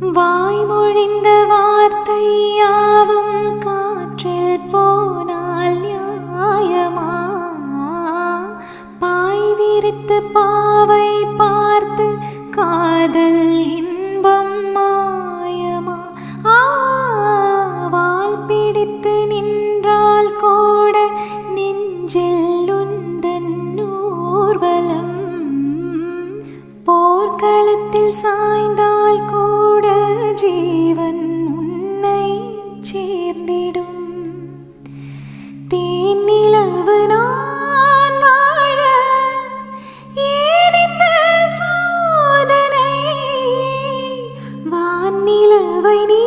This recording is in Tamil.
வாய்மொழிந்த வார்த்தை யாவும் காற்றில் போனால் நியாயமா? பாய் விரித்து பாவை பார்த்து காதல் இன்பம் மாயமா? ஆவால் பிடித்து நின்றால் கூட நெஞ்சில் உந்தன் ஊர்வலம். போர்க்களத்தில் சாய்ந்தால் உன்னை சேர்ந்திடும். தேனிலவு நான் வாழ ஏறிந்த இந்த சோதனை வானிலவை நீ